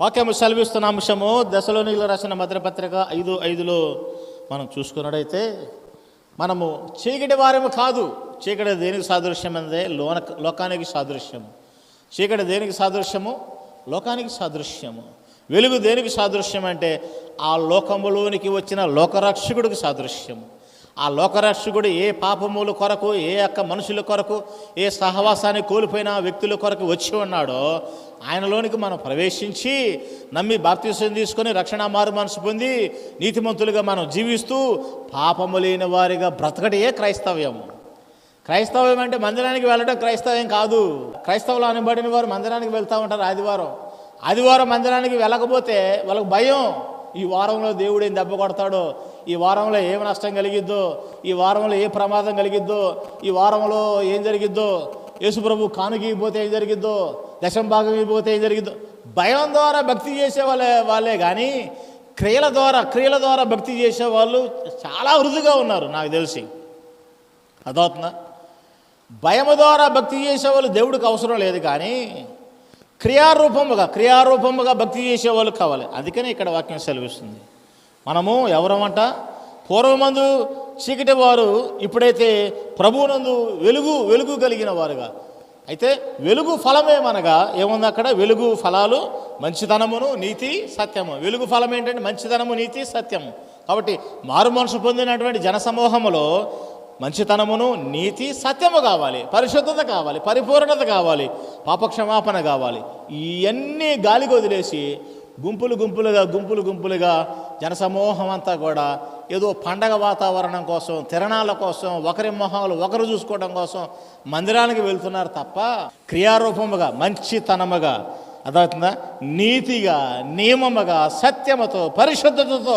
వాక్యము సెలవిస్తున్న అంశము దశలోనిలో రాసిన మద్రపత్రిక ఐదు ఐదులో మనం చూసుకున్నట్టయితే మనము చీకటి వారము కాదు. చీకటి దేనికి సాదృశ్యం అందే లోన లోకానికి సాదృశ్యము. చీకటి దేనికి సాదృశ్యము? లోకానికి సాదృశ్యము. వెలుగు దేనికి సాదృశ్యం అంటే ఆ లోకములోనికి వచ్చిన లోకరక్షకుడికి సాదృశ్యము. ఆ లోకరక్షకుడు ఏ పాపముల కొరకు ఏ యొక్క మనుషుల కొరకు ఏ సహవాసాన్ని కోల్పోయిన వ్యక్తుల కొరకు వచ్చి ఉన్నాడో ఆయనలోనికి మనం ప్రవేశించి నమ్మి బాప్తీసం తీసుకొని రక్షణ మారు మనసు పొంది నీతిమంతులుగా మనం జీవిస్తూ పాపము లేని వారిగా బ్రతకటే క్రైస్తవ్యం. క్రైస్తవ్యం అంటే మందిరానికి వెళ్ళడం క్రైస్తవ్యం కాదు. క్రైస్తవులు అనబడిన వారు మందిరానికి వెళ్తూ ఉంటారు ఆదివారం. ఆదివారం మందిరానికి వెళ్ళకపోతే వాళ్ళకి భయం. ఈ వారంలో దేవుడు ఏం దెబ్బ కొడతాడో ఈ వారంలో ఏం నష్టం కలిగిద్దో ఈ వారంలో ఏ ప్రమాదం కలిగిద్దో ఈ వారంలో ఏం జరిగిద్దో యేసుప్రభు కానుకీపోతే ఏం జరిగిద్దో దశం భాగం పోతే ఏం జరిగిద్దో భయం ద్వారా భక్తి చేసే వాళ్ళే వాళ్ళే కానీ క్రియల ద్వారా క్రియల ద్వారా భక్తి చేసే వాళ్ళు చాలా వృధుగా ఉన్నారు నాకు తెలిసి. అదవుతుందా భయము ద్వారా భక్తి చేసేవాళ్ళు దేవుడికి అవసరం లేదు కానీ క్రియారూపముగా క్రియారూపముగా భక్తి చేసేవాళ్ళు కావాలి. అందుకనే ఇక్కడ వాక్యం సెలవిస్తుంది. మనము ఎవరమంట? పూర్వమందు చీకటి వారు ఇప్పుడైతే ప్రభువునందు వెలుగు వెలుగు కలిగిన వారుగా అయితే వెలుగు ఫలమేమనగా ఏముంది అక్కడ? వెలుగు ఫలాలు మంచితనమును నీతి సత్యము. వెలుగు ఫలం ఏంటంటే మంచితనము నీతి సత్యము. కాబట్టి మారు మనసు పొందినటువంటి జనసమూహములో మంచితనమును నీతి సత్యము కావాలి పరిశుద్ధత కావాలి పరిపూర్ణత కావాలి పాపక్షమాపణ కావాలి. ఇవన్నీ గాలికి వదిలేసి గుంపులు గుంపులుగా గుంపులు గుంపులుగా జనసమూహం అంతా కూడా ఏదో పండగ వాతావరణం కోసం తిరణాల కోసం ఒకరి మొహాలు ఒకరు చూసుకోవడం కోసం మందిరానికి వెళ్తున్నారు తప్ప క్రియారూపముగా మంచితనముగా అదవుతుందా నీతిగా నియమముగా సత్యముతో పరిశుద్ధతతో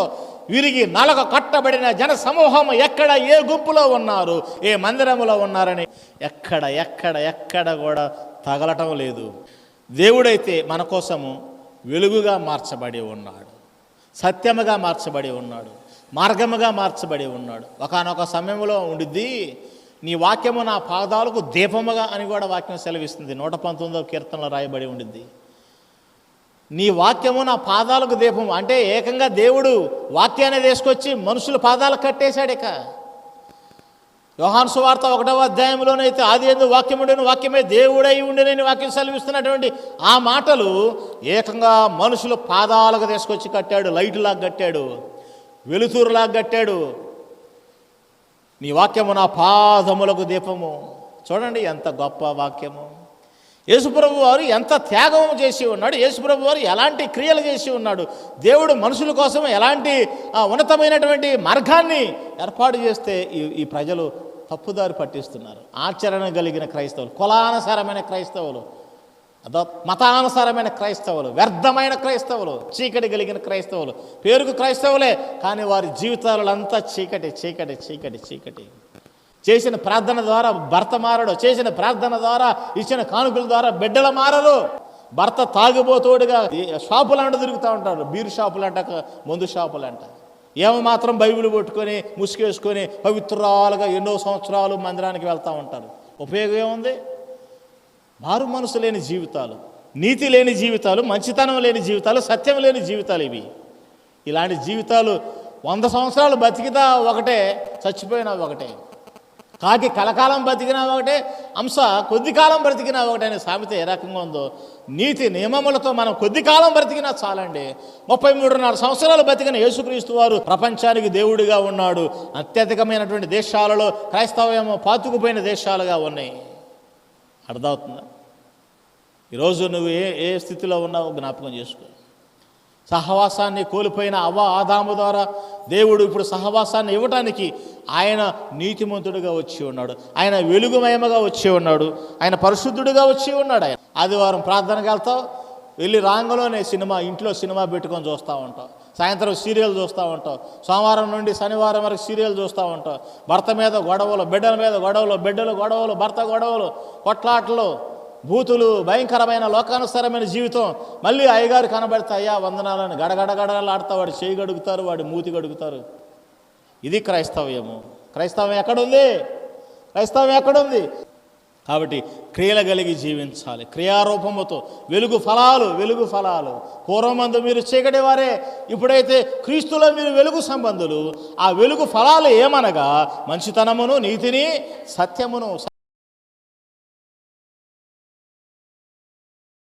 విరిగి నలక కట్టబడిన జన సమూహం ఎక్కడ ఏ గుంపులో ఉన్నారు ఏ మందిరములో ఉన్నారని ఎక్కడ ఎక్కడ ఎక్కడ కూడా తగలటం లేదు. దేవుడైతే మన కోసము వెలుగుగా మార్చబడి ఉన్నాడు సత్యముగా మార్చబడి ఉన్నాడు మార్గముగా మార్చబడి ఉన్నాడు. ఒకనొక సమయంలో ఉండిద్ది నీ వాక్యము నా పాదాలకు దీపముగా అని కూడా వాక్యం సెలవిస్తుంది. నూట పంతొమ్మిదవ కీర్తనలో రాయబడి ఉండిద్ది. నీ వాక్యము నా పాదాలకు దీపం అంటే ఏకంగా దేవుడు వాక్యాన్ని తీసుకొచ్చి మనుషుల పాదాలకు కట్టేశాడు ఇక. యోహాను సువార్త ఒకటవ అధ్యాయంలోనైతే ఆది ఎందు వాక్యముడని వాక్యమే దేవుడై ఉండేనని వాక్యం సెలవిస్తున్నటువంటి ఆ మాటలు ఏకంగా మనుషుల పాదాలకు తీసుకొచ్చి కట్టాడు లైట్లాగా కట్టాడు వెలుతురులాగా కట్టాడు. నీ వాక్యము నా పాదములకు దీపము. చూడండి ఎంత గొప్ప వాక్యము. యేసుప్రభు వారు ఎంత త్యాగం చేసి ఉన్నాడు యేసుప్రభు వారు ఎలాంటి క్రియలు చేసి ఉన్నాడు దేవుడు మనుషుల కోసం ఎలాంటి ఉన్నతమైనటువంటి మార్గాన్ని ఏర్పాటు చేస్తే ఈ ఈ ప్రజలు తప్పుదారి పట్టిస్తున్నారు. ఆచరణ కలిగిన క్రైస్తవులు కులానుసారమైన క్రైస్తవులు అదో మతానుసారమైన క్రైస్తవులు వ్యర్థమైన క్రైస్తవులు చీకటి కలిగిన క్రైస్తవులు పేరుకు క్రైస్తవులే కానీ వారి జీవితాలంతా చీకటి చీకటి చీకటి చీకటి. చేసిన ప్రార్థన ద్వారా భర్త మారడు చేసిన ప్రార్థన ద్వారా ఇచ్చిన కానుకల ద్వారా బిడ్డలు మారరు. భర్త తాగుబోతోడుగా షాపులంట తిరుగుతూ ఉంటారు బీరు షాపులంట మందు షాపులంట. ఏమో మాత్రం బైబిల్ పట్టుకొని ముసుగేసుకొని పవిత్రాలుగా ఎన్నో సంవత్సరాలు మందిరానికి వెళ్తూ ఉంటారు. ఉపయోగం ఏముంది? మారు మనసు లేని జీవితాలు నీతి లేని జీవితాలు మంచితనం లేని జీవితాలు సత్యం లేని జీవితాలు ఇవి. ఇలాంటి జీవితాలు వంద సంవత్సరాలు బతికినా ఒకటే చచ్చిపోయినా ఒకటే. కాకి కలకాలం బ్రతికినా ఒకటే అంశ కొద్ది కాలం బ్రతికినా ఒకటే అనే సామెత ఏ రకంగా ఉందో నీతి నియమములతో మనం కొద్ది కాలం బ్రతికినా చాలండి. ముప్పై మూడున్నర సంవత్సరాలు బ్రతికిన యేసుక్రీస్తు వారు ప్రపంచానికి దేవుడిగా ఉన్నాడు. అత్యధికమైనటువంటి దేశాలలో క్రైస్తవ్యం పాతుకుపోయిన దేశాలుగా ఉన్నాయి. అర్థమవుతుందా? ఈరోజు నువ్వు ఏ ఏ స్థితిలో ఉన్నావో జ్ఞాపకం చేసుకో. సహవాసాన్ని కోల్పోయిన అవ ఆదాము ద్వారా దేవుడు ఇప్పుడు సహవాసాన్ని ఇవ్వటానికి ఆయన నీతిమంతుడిగా వచ్చి ఉన్నాడు. ఆయన వెలుగుమయమగా వచ్చి ఉన్నాడు. ఆయన పరిశుద్ధుడిగా వచ్చి ఉన్నాడు ఆయన. ఆదివారం ప్రార్థనకు వెళ్తావు వెళ్ళి రాంగలోనే సినిమా ఇంట్లో సినిమా పెట్టుకొని చూస్తూ ఉంటావు. సాయంత్రం సీరియల్ చూస్తూ ఉంటావు. సోమవారం నుండి శనివారం వరకు సీరియల్ చూస్తూ ఉంటావు. భర్త మీద గొడవలు బిడ్డల మీద గొడవలు బిడ్డలు గొడవలు భర్త గొడవలు కొట్లాటలు భూతులు భయంకరమైన లోకానుసారమైన జీవితం మళ్ళీ అయ్యగారు కనబడతాయా వందనాలని గడగడగడలాడతా వాడు చేయి గడుగుతారు వాడు మూతి గడుగుతారు. ఇది క్రైస్తవ్యము. క్రైస్తవం ఎక్కడుంది? క్రైస్తవం ఎక్కడుంది? కాబట్టి క్రియలు కలిగి జీవించాలి. క్రియారూపముతో వెలుగు ఫలాలు వెలుగు ఫలాలు. పూర్వమందు మీరు చీకటి వారే ఇప్పుడైతే క్రీస్తులో మీరు వెలుగు సంబంధులు. ఆ వెలుగు ఫలాలు ఏమనగా మంచితనమును నీతిని సత్యమును